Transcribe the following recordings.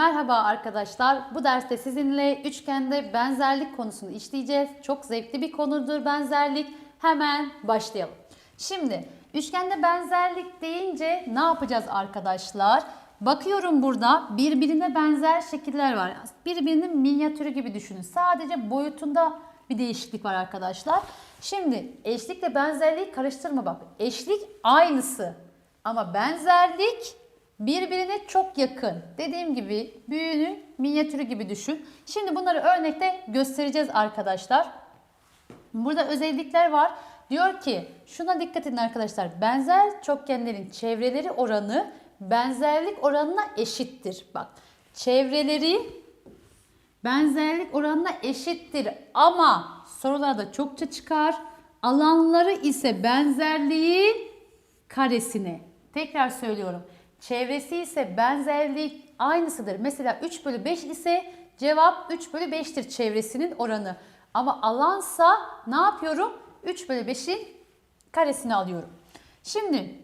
Merhaba arkadaşlar. Bu derste sizinle üçgende benzerlik konusunu işleyeceğiz. Çok zevkli bir konudur benzerlik. Hemen başlayalım. Şimdi üçgende benzerlik deyince ne yapacağız arkadaşlar? Bakıyorum burada birbirine benzer şekiller var. Birbirinin minyatürü gibi düşünün. Sadece boyutunda bir değişiklik var arkadaşlar. Şimdi eşlikle benzerliği karıştırma bak. Eşlik aynısı ama benzerlik birbirine çok yakın. Dediğim gibi büyüğünü minyatürü gibi düşün. Şimdi bunları örnekte göstereceğiz arkadaşlar. Burada özellikler var. Diyor ki şuna dikkat edin arkadaşlar. Benzer çokgenlerin çevreleri oranı benzerlik oranına eşittir. Bak çevreleri benzerlik oranına eşittir ama sorularda çokça çıkar. Alanları ise benzerliğin karesine. Tekrar söylüyorum. Çevresi ise benzerlik aynısıdır. Mesela 3 bölü 5 ise cevap 3 bölü 5'tir çevresinin oranı. Ama alansa ne yapıyorum? 3 bölü 5'in karesini alıyorum. Şimdi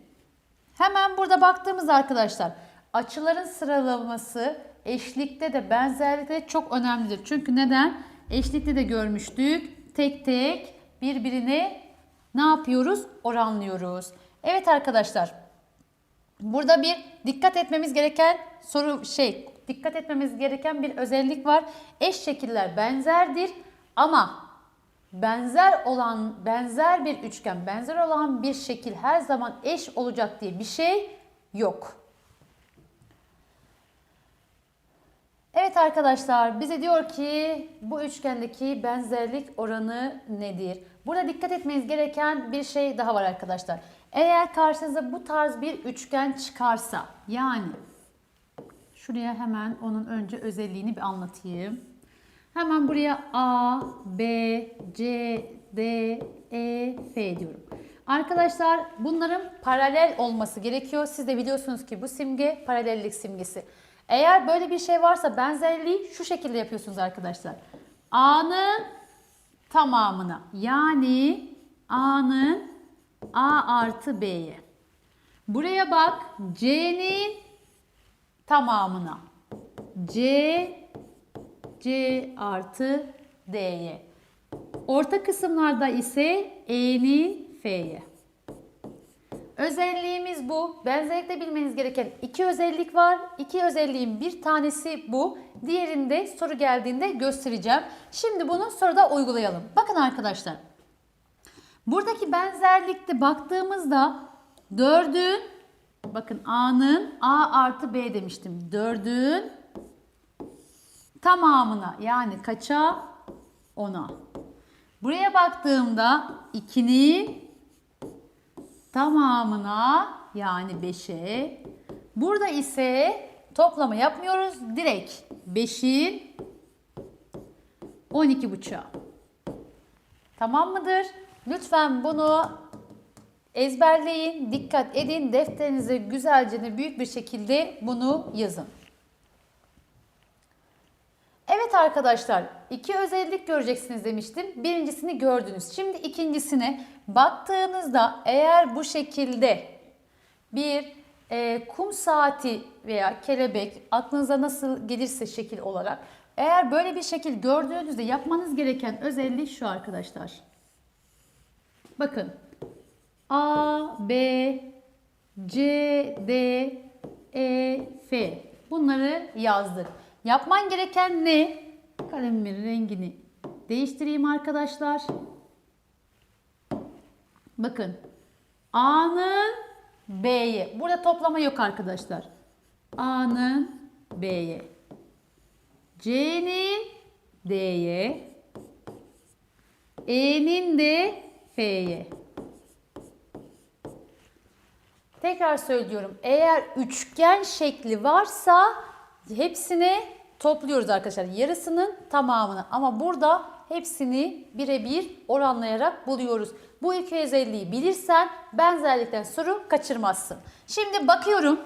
hemen burada baktığımız arkadaşlar açıların sıralaması eşlikte de benzerlikte de çok önemlidir. Çünkü neden? Eşlikte de görmüştük. Tek tek birbirine ne yapıyoruz? Oranlıyoruz. Evet arkadaşlar. Burada bir dikkat etmemiz gereken soru şey, dikkat etmemiz gereken bir özellik var. Eş şekiller benzerdir ama benzer olan benzer bir üçgen, benzer olan bir şekil her zaman eş olacak diye bir şey yok. Evet arkadaşlar bize diyor ki bu üçgendeki benzerlik oranı nedir? Burada dikkat etmeniz gereken bir şey daha var arkadaşlar. Eğer karşınıza bu tarz bir üçgen çıkarsa yani şuraya hemen onun önce özelliğini bir anlatayım. Hemen buraya A, B, C, D, E, F diyorum. Arkadaşlar bunların paralel olması gerekiyor. Siz de biliyorsunuz ki bu simge paralellik simgesi. Eğer böyle bir şey varsa benzerliği şu şekilde yapıyorsunuz arkadaşlar. A'nın tamamına yani A'nın A artı B'ye. Buraya bak C'nin tamamına. C C artı D'ye. Orta kısımlarda ise E'nin F'ye. Özelliğimiz bu. Benzerlikte bilmeniz gereken iki özellik var. İki özelliğin bir tanesi bu. Diğerinde soru geldiğinde göstereceğim. Şimdi bunu soruda uygulayalım. Bakın arkadaşlar. Buradaki benzerlikte baktığımızda 4'ün bakın A'nın A artı B demiştim. 4'ün tamamına yani kaça? 10'a. Buraya baktığımda 2'nin tamamına yani 5'e. Burada ise toplama yapmıyoruz. Direkt 5'in 12,5'a. Tamam mıdır? Lütfen bunu ezberleyin, dikkat edin. Defterinize güzelce büyük bir şekilde bunu yazın. Evet arkadaşlar, iki özellik göreceksiniz demiştim. Birincisini gördünüz. Şimdi ikincisine baktığınızda eğer bu şekilde bir e, kum saati veya kelebek aklınıza nasıl gelirse şekil olarak eğer böyle bir şekil gördüğünüzde yapmanız gereken özellik şu arkadaşlar. Bakın A, B, C, D, E, F bunları yazdık. Yapman gereken ne? Kalemimin rengini değiştireyim arkadaşlar. Bakın. A'nın B'ye. Burada toplama yok arkadaşlar. A'nın B'ye. C'nin D'ye. E'nin de F'ye. Tekrar söylüyorum. Eğer üçgen şekli varsa hepsini topluyoruz arkadaşlar. Yarısının tamamını. Ama burada hepsini birebir oranlayarak buluyoruz. Bu iki özelliği bilirsen benzerlikten soru kaçırmazsın. Şimdi bakıyorum.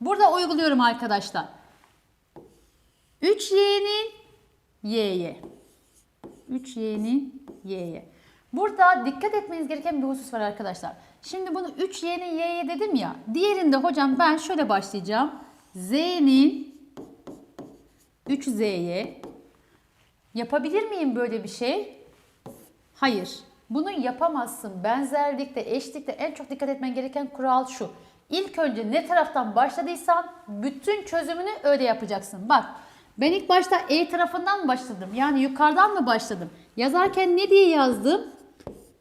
Burada uyguluyorum arkadaşlar. 3y'nin y'ye. 3y'nin y'ye. Burada dikkat etmeniz gereken bir husus var arkadaşlar. Şimdi bunu 3y'nin y'ye dedim ya. Diğerinde hocam ben şöyle başlayacağım. z'nin 3z'ye yapabilir miyim böyle bir şey? Hayır. Bunu yapamazsın. Benzerlikte, eşlikte en çok dikkat etmen gereken kural şu. İlk önce ne taraftan başladıysan bütün çözümünü öyle yapacaksın. Bak ben ilk başta E tarafından mı başladım? Yani yukarıdan mı başladım? Yazarken ne diye yazdım?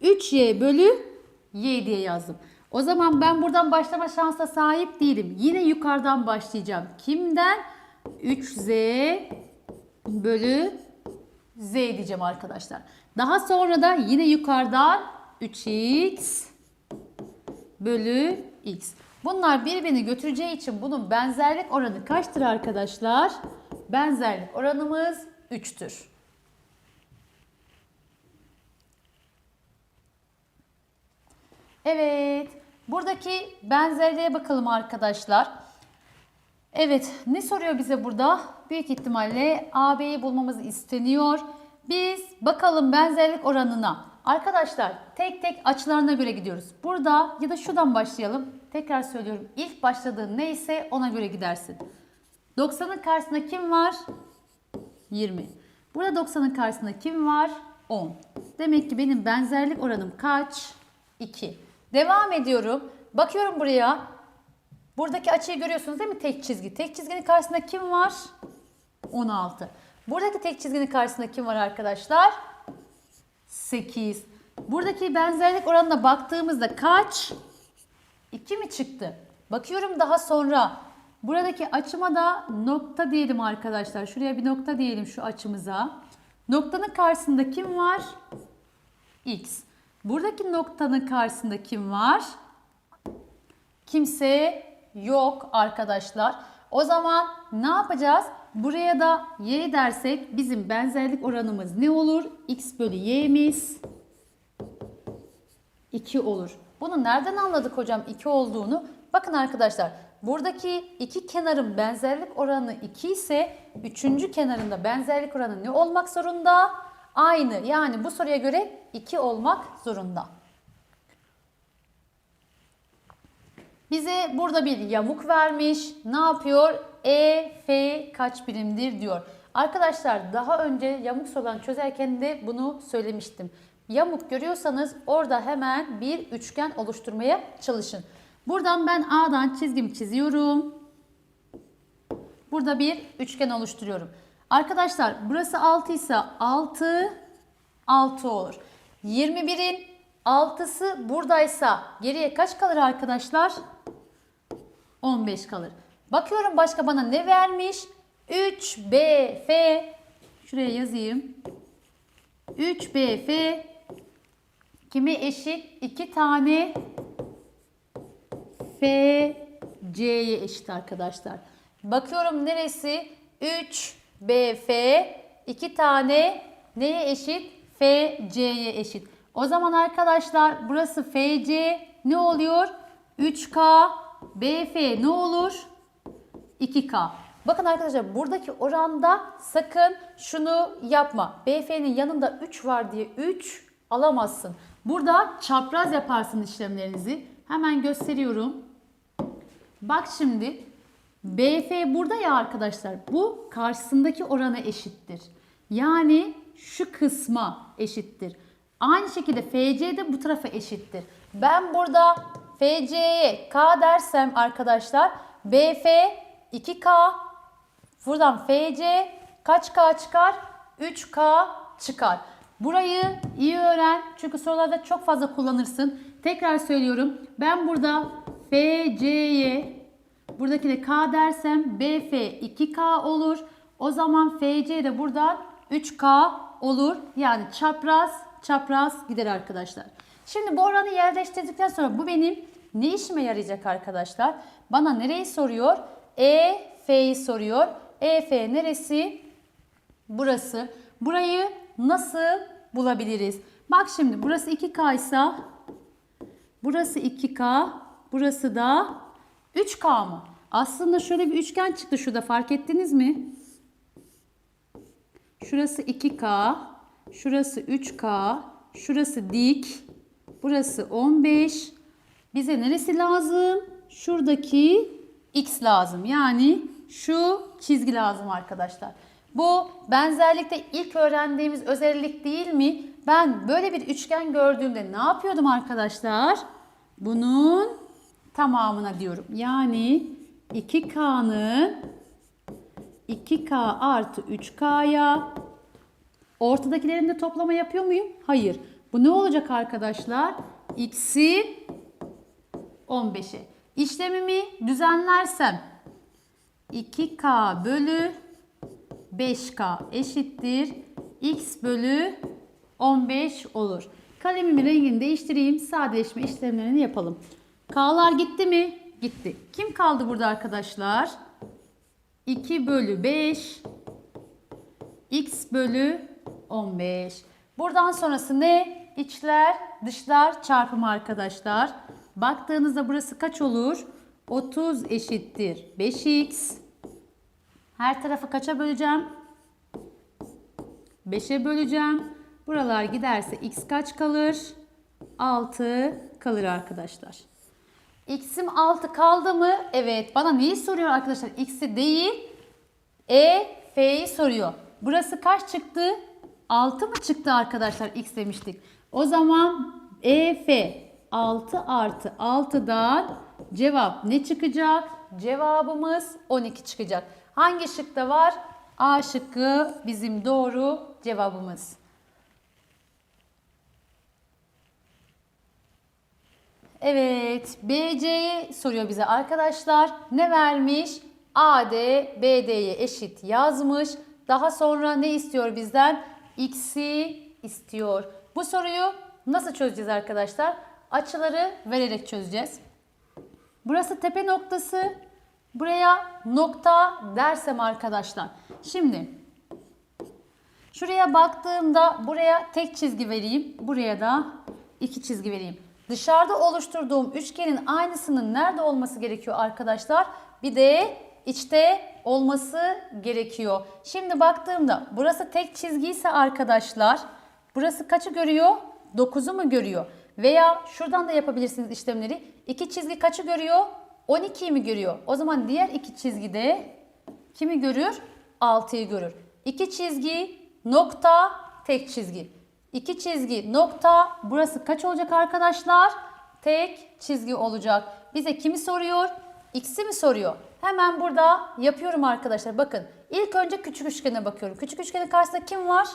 3y bölü y diye yazdım. O zaman ben buradan başlama şansına sahip değilim. Yine yukarıdan başlayacağım. Kimden? 3z bölü z diyeceğim arkadaşlar. Daha sonra da yine yukarıdan 3x bölü x. Bunlar birbirini götüreceği için bunun benzerlik oranı kaçtır arkadaşlar? Benzerlik oranımız 3'tür. Evet. Buradaki benzerliğe bakalım arkadaşlar. Evet. Ne soruyor bize burada? Büyük ihtimalle AB'yi bulmamız isteniyor. Biz bakalım benzerlik oranına. Arkadaşlar tek tek açılarına göre gidiyoruz. Burada ya da şuradan başlayalım. Tekrar söylüyorum. İlk başladığın neyse ona göre gidersin. 90'ın karşısında kim var? 20. Burada 90'ın karşısında kim var? 10. Demek ki benim benzerlik oranım kaç? 2. Devam ediyorum. Bakıyorum buraya. Buradaki açıyı görüyorsunuz değil mi? Tek çizgi. Tek çizginin karşısında kim var? 16. Buradaki tek çizginin karşısında kim var arkadaşlar? 8. Buradaki benzerlik oranına baktığımızda kaç? 2 mi çıktı? Bakıyorum daha sonra. Buradaki açıma da nokta diyelim arkadaşlar. Şuraya bir nokta diyelim şu açımıza. Noktanın karşısında kim var? X. Buradaki noktanın karşısında kim var? Kimse yok arkadaşlar. O zaman ne yapacağız? Buraya da y dersek bizim benzerlik oranımız ne olur? x bölü y'miz 2 olur. Bunu nereden anladık hocam 2 olduğunu? Bakın arkadaşlar buradaki iki kenarın benzerlik oranı 2 ise üçüncü kenarında benzerlik oranı ne olmak zorunda? Aynı yani bu soruya göre 2 olmak zorunda. Bize burada bir yamuk vermiş. Ne yapıyor? E, F kaç birimdir diyor. Arkadaşlar daha önce yamuk sorularını çözerken de bunu söylemiştim. Yamuk görüyorsanız orada hemen bir üçgen oluşturmaya çalışın. Buradan ben A'dan çizgimi çiziyorum. Burada bir üçgen oluşturuyorum. Arkadaşlar burası 6 ise 6 6 olur. 21'in 6'sı buradaysa geriye kaç kalır arkadaşlar? 15 kalır. Bakıyorum başka bana ne vermiş? 3BF şuraya yazayım. 3BF kime eşit? 2 tane FC'ye eşit arkadaşlar. Bakıyorum neresi? 3BF 2 tane neye eşit? FC'ye eşit. O zaman arkadaşlar burası FC ne oluyor? 3K BF ne olur? 2K. Bakın arkadaşlar buradaki oranda sakın şunu yapma. BF'nin yanında 3 var diye 3 alamazsın. Burada çapraz yaparsın işlemlerinizi. Hemen gösteriyorum. Bak şimdi BF burada ya arkadaşlar. Bu karşısındaki orana eşittir. Yani şu kısma eşittir. Aynı şekilde FC de bu tarafa eşittir. Ben burada FC'ye K dersem arkadaşlar BF 2K buradan FC kaç K çıkar? 3K çıkar. Burayı iyi öğren çünkü sorularda çok fazla kullanırsın. Tekrar söylüyorum. Ben burada FC'ye buradaki de K dersem BF 2K olur. O zaman FC de buradan 3K olur. Yani çapraz çapraz gider arkadaşlar. Şimdi bu oranı yerleştirdikten sonra bu benim ne işime yarayacak arkadaşlar? Bana nereyi soruyor? E, soruyor. E, F neresi? Burası. Burayı nasıl bulabiliriz? Bak şimdi burası 2K ise burası 2K, burası da 3K mı? Aslında şöyle bir üçgen çıktı şurada fark ettiniz mi? Şurası 2K, şurası 3K, şurası dik, burası 15. Bize neresi lazım? Şuradaki x lazım. Yani şu çizgi lazım arkadaşlar. Bu benzerlikte ilk öğrendiğimiz özellik değil mi? Ben böyle bir üçgen gördüğümde ne yapıyordum arkadaşlar? Bunun tamamına diyorum. Yani 2K'nın 2K artı 3K'ya ortadakilerin de toplama yapıyor muyum? Hayır. Bu ne olacak arkadaşlar? X'in 15'i. İşlemimi düzenlersem 2K bölü 5K eşittir. X bölü 15 olur. Kalemimin rengini değiştireyim. Sadeleşme işlemlerini yapalım. K'lar gitti mi? Gitti. Kim kaldı burada arkadaşlar? 2 bölü 5 x bölü 15. Buradan sonrası ne? İçler dışlar çarpımı arkadaşlar. Baktığınızda burası kaç olur? 30 eşittir 5x. Her tarafı kaça böleceğim? 5'e böleceğim. Buralar giderse x kaç kalır? 6 kalır arkadaşlar. X'im 6 kaldı mı? Evet. Bana neyi soruyor arkadaşlar? X'i değil. E, F'yi soruyor. Burası kaç çıktı? 6 mı çıktı arkadaşlar? X demiştik. O zaman E, F 6 artı 6'dan cevap ne çıkacak? Cevabımız 12 çıkacak. Hangi şıkta var? A şıkkı bizim doğru cevabımız. Evet, BC'yi soruyor bize arkadaşlar. Ne vermiş? AD BD'ye eşit yazmış. Daha sonra ne istiyor bizden? X'i istiyor. Bu soruyu nasıl çözeceğiz arkadaşlar? Açıları vererek çözeceğiz. Burası tepe noktası. Buraya nokta dersem arkadaşlar. Şimdi şuraya baktığımda buraya tek çizgi vereyim. Buraya da iki çizgi vereyim. Dışarıda oluşturduğum üçgenin aynısının nerede olması gerekiyor arkadaşlar? Bir de içte olması gerekiyor. Şimdi baktığımda burası tek çizgi ise arkadaşlar burası kaçı görüyor? 9'u mu görüyor? Veya şuradan da yapabilirsiniz işlemleri. İki çizgi kaçı görüyor? 12'yi mi görüyor? O zaman diğer iki çizgide kimi görür? 6'yı görür. İki çizgi, nokta, tek çizgi. İki çizgi, nokta. Burası kaç olacak arkadaşlar? Tek çizgi olacak. Bize kimi soruyor? X'i mi soruyor? Hemen burada yapıyorum arkadaşlar. Bakın ilk önce küçük üçgene bakıyorum. Küçük üçgenin karşısında kim var?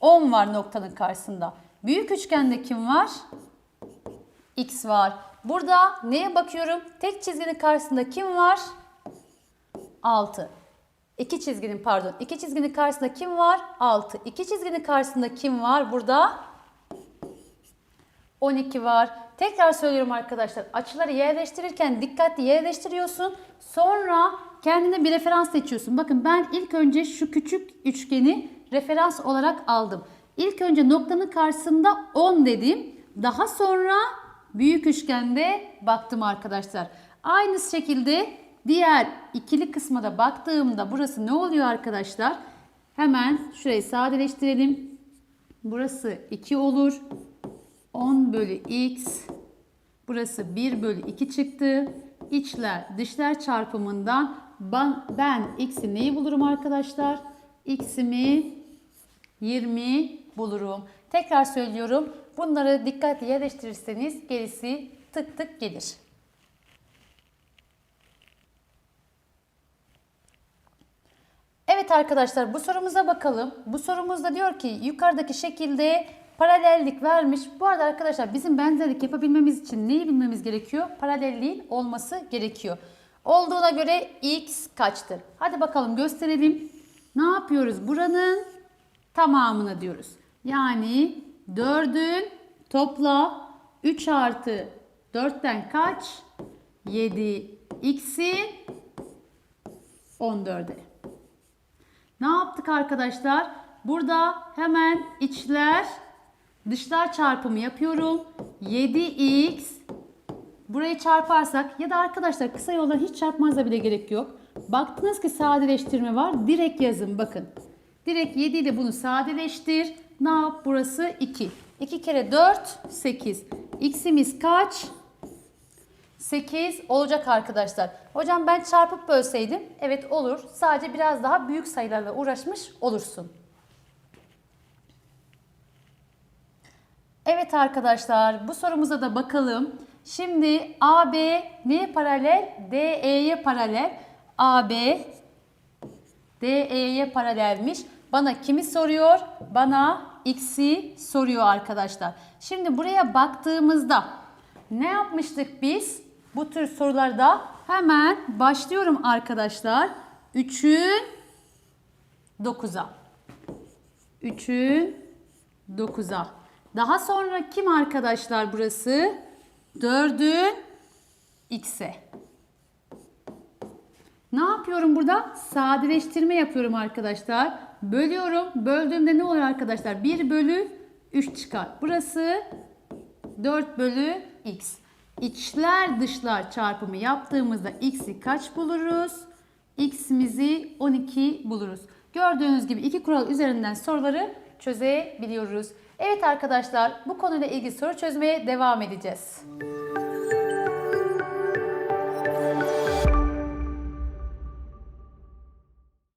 10 var noktanın karşısında. Büyük üçgende kim var? X var. Burada neye bakıyorum? Tek çizginin karşısında kim var? 6. İki çizginin pardon. iki çizginin karşısında kim var? 6. İki çizginin karşısında kim var? Burada 12 var. Tekrar söylüyorum arkadaşlar. Açıları yerleştirirken dikkatli yerleştiriyorsun. Sonra kendine bir referans seçiyorsun. Bakın ben ilk önce şu küçük üçgeni referans olarak aldım. İlk önce noktanın karşısında 10 dedim. Daha sonra büyük üçgende baktım arkadaşlar. Aynı şekilde diğer ikili kısma da baktığımda burası ne oluyor arkadaşlar? Hemen şurayı sadeleştirelim. Burası 2 olur. 10 bölü x. Burası 1 bölü 2 çıktı. İçler dışlar çarpımından ben, ben x'i neyi bulurum arkadaşlar? x'imi 20 bulurum. Tekrar söylüyorum. Bunları dikkatli yerleştirirseniz gerisi tık tık gelir. Evet arkadaşlar bu sorumuza bakalım. Bu sorumuzda diyor ki yukarıdaki şekilde paralellik vermiş. Bu arada arkadaşlar bizim benzerlik yapabilmemiz için neyi bilmemiz gerekiyor? Paralelliğin olması gerekiyor. Olduğuna göre x kaçtır? Hadi bakalım gösterelim. Ne yapıyoruz? Buranın tamamını diyoruz. Yani 4'ün topla 3 artı 4'ten kaç? 7. X'in 14'e. Ne yaptık arkadaşlar? Burada hemen içler dışlar çarpımı yapıyorum. 7x burayı çarparsak ya da arkadaşlar kısa yoldan hiç çarpmanıza bile gerek yok. Baktınız ki sadeleştirme var. Direkt yazın bakın. Direkt 7 ile bunu sadeleştir. Ne yap? Burası 2. 2 kere 4 8. X'imiz kaç? 8 olacak arkadaşlar. Hocam ben çarpıp bölseydim evet olur. Sadece biraz daha büyük sayılarla uğraşmış olursun. Evet arkadaşlar bu sorumuza da bakalım. Şimdi AB neye paralel? DE'ye paralel. AB DE'ye paralelmiş. Bana kimi soruyor? Bana X'i soruyor arkadaşlar. Şimdi buraya baktığımızda ne yapmıştık biz? Bu tür sorularda hemen başlıyorum arkadaşlar. 3'ün 9'a. 3'ün 9'a. Daha sonra kim arkadaşlar burası? 4'ün x'e. Ne yapıyorum burada? Sadeleştirme yapıyorum arkadaşlar. Bölüyorum. Böldüğümde ne olur arkadaşlar? 1 bölü 3 çıkar. Burası 4 bölü x. İçler dışlar çarpımı yaptığımızda x'i kaç buluruz? x'imizi 12 buluruz. Gördüğünüz gibi iki kural üzerinden soruları çözebiliyoruz. Evet arkadaşlar bu konuyla ilgili soru çözmeye devam edeceğiz.